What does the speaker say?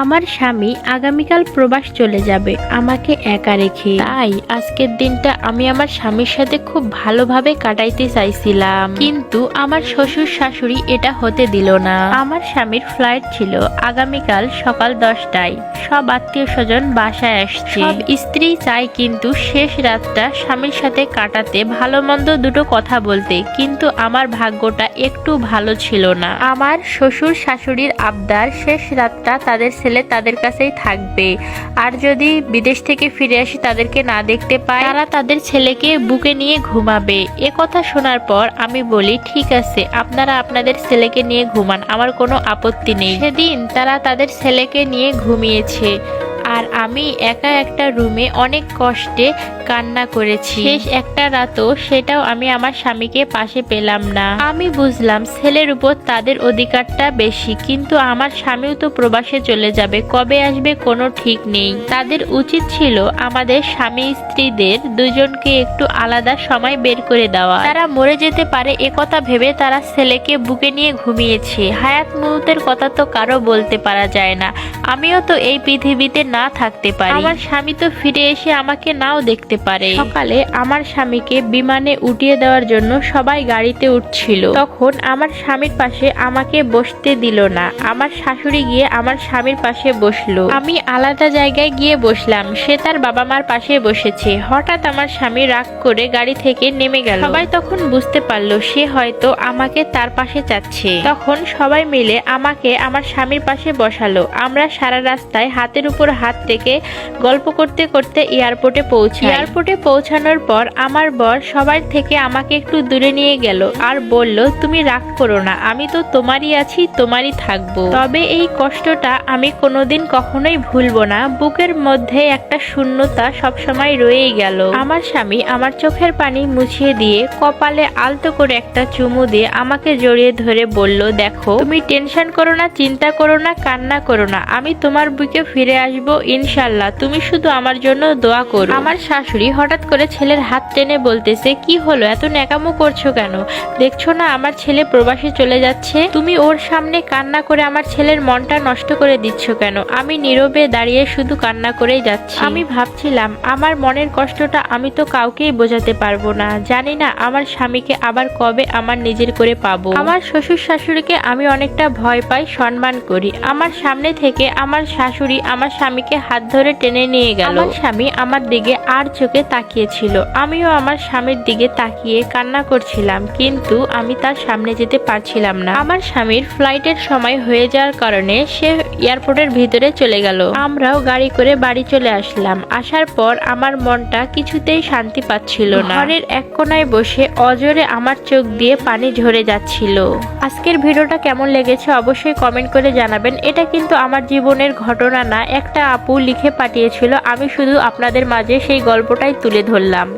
আমার স্বামী আগামীকাল প্রবাস চলে যাবে আমাকে একা রেখে। তাই আজকের দিনটা আমি আমার স্বামীর সাথে খুব ভালোভাবে কাটাইতে চাইছিলাম। কিন্তু আমার শ্বশুর শাশুড়ি এটা হতে দিল না। আমার স্বামীর ফ্লাইট ছিল আগামীকাল সকাল দশটায়। সব আত্মীয় স্বজন বাসায় আসছে। স্ত্রী চায় কিন্তু শেষ রাতটা স্বামীর সাথে কাটাতে ভালো মন্দ দুটো কথা বলতে। কিন্তু আমার ভাগ্যটা একটু ভালো ছিল না। আমার শ্বশুর শাশুড়ির আবদার শেষ রাতটা তাদের ছেলে তাদের কাছেই থাকবে। আর যদি বিদেশ থেকে ফিরে আসি তাদেরকে না দেখতে পায়, তারা তাদের ছেলেকে বুকে নিয়ে ঘুমাবে। এ কথা শোনার পর আমি বলি, ঠিক আছে, আপনারা আপনাদের ছেলেকে নিয়ে ঘুমান, আমার কোনো আপত্তি নেই। সেদিন তারা তাদের ছেলেকে নিয়ে ঘুমিয়েছে। আর আমি একা একটা রুমে অনেক কষ্টে কান্না করেছি। শেষ একটা রাতও সেটাও আমি আমার স্বামীকে পাশে পেলাম না। আমি বুঝলাম ছেলের উপর তাদের অধিকারটা বেশি, কিন্তু আমার স্বামীও তো প্রবাসে চলে যাবে, কবে আসবে কোনো ঠিক নেই। তাদের উচিত ছিল আমাদের স্বামী স্ত্রীদের দুজনকে একটু আলাদা সময় বের করে দেওয়া। তারা মরে যেতে পারে একথা ভেবে তারা ছেলেকে বুকে নিয়ে ঘুমিয়েছে। হায়াত মুহূর্তের কথা তো কারও বলতে পারা যায় না। আমিও তো এই পৃথিবীতে না থাকতে পারি। আমার স্বামী তো ফিরে এসে আমাকে নাও দেখতে পারে। সকালে আমার স্বামীকে বিমানে উঠিয়ে দেওয়ার জন্য সবাই গাড়িতে উঠছিল। তখন আমার স্বামীর পাশে আমাকে বসতে দিল না। আমার শাশুড়ি গিয়ে আমার স্বামীর পাশে বসল। আমি আলাদা জায়গায় গিয়ে বসলাম। সে তার বাবা মার পাশে বসেছে। হঠাৎ আমার স্বামী রাগ করে গাড়ি থেকে নেমে গেল। সবাই তখন বুঝতে পারল, সে হয়তো আমাকে তার পাশে চাচ্ছে। তখন সবাই মিলে আমাকে আমার স্বামীর পাশে বসালো। আমরা সারা রাস্তায় হাতের উপর হাত থেকে গল্প করতে করতে এয়ারপোর্টে পৌঁছাই। এয়ারপোর্টে পৌঁছানোর পর আমার বর সবার থেকে আমাকে একটু দূরে নিয়ে গেল আর বলল, তুমি রাগ করো না, আমি তো তোমারই আছি, তোমারই থাকব। তবে এই কষ্টটা আমি কোনোদিন কখনোই ভুলবো না। বুকের মধ্যে একটা শূন্যতা সবসময় রয়েই গেল। আমার স্বামী আমার চোখের পানি মুছিয়ে দিয়ে কপালে আলতো করে একটা চুমু দিয়ে আমাকে জড়িয়ে ধরে বলল, দেখো, তুমি টেনশন করো না, চিন্তা করো না, কান্না করো না। আমি তোমার বুকে ফিরে আসব, ইনশাল্লাহ। তুমি শুধু আমার জন্য দোয়া করো। আমার শাশুড়ি হঠাৎ করে ছেলের হাত টেনে বলতেছে, কি হলো? এত ন্যাকামো করছ কেন? দেখছ না আমার ছেলে প্রবাসে চলে যাচ্ছে? তুমি ওর সামনে কান্না করে আমার ছেলের মনটা নষ্ট করে দিচ্ছ কেন? আমি নীরবে দাঁড়িয়ে শুধু কান্না করেই যাচ্ছি। আমি ভাবছিলাম, আমার মনের কষ্টটা আমি তো কাউকেই বোঝাতে পারব না। জানি না আমার স্বামীকে আবার কবে আমার নিজের করে পাবো। আমার শ্বশুর শাশুড়িকে আমি অনেকটা ভয় পাই, সম্মান করি। আমার সামনে থেকে আমার শাশুড়ি আমার স্বামীকে হাত ধরে টেনে নিয়ে গেল। স্বামী আমার দিকে আর চোখে তাকিয়েছিল। আমিও আমার স্বামীর দিকে তাকিয়ে কান্না করছিলাম, কিন্তু আমি তার সামনে যেতে পারছিলাম না। আমার স্বামীর ফ্লাইটের সময় হয়ে যাওয়ার কারণে সে এয়ারপোর্টের ভিতরে চলে গেল। আমরাও গাড়ি করে বাড়ি চলে আসলাম। আসার পর আমার মনটা কিছুতেই শান্তি পাচ্ছিল না। ঘরের এক কোনায় বসে অজরে আমার চোখ দিয়ে পানি ঝরে যাচ্ছিল। আজকের ভিডিওটা কেমন লেগেছে অবশ্যই কমেন্ট করে জানাবেন। এটা কিন্তু আমার জীবনের ঘটনা না, একটা আপু লিখে পাঠিয়েছিল, আমি শুধু আপনাদের মাঝে সেই গল্পটাই তুলে ধরলাম।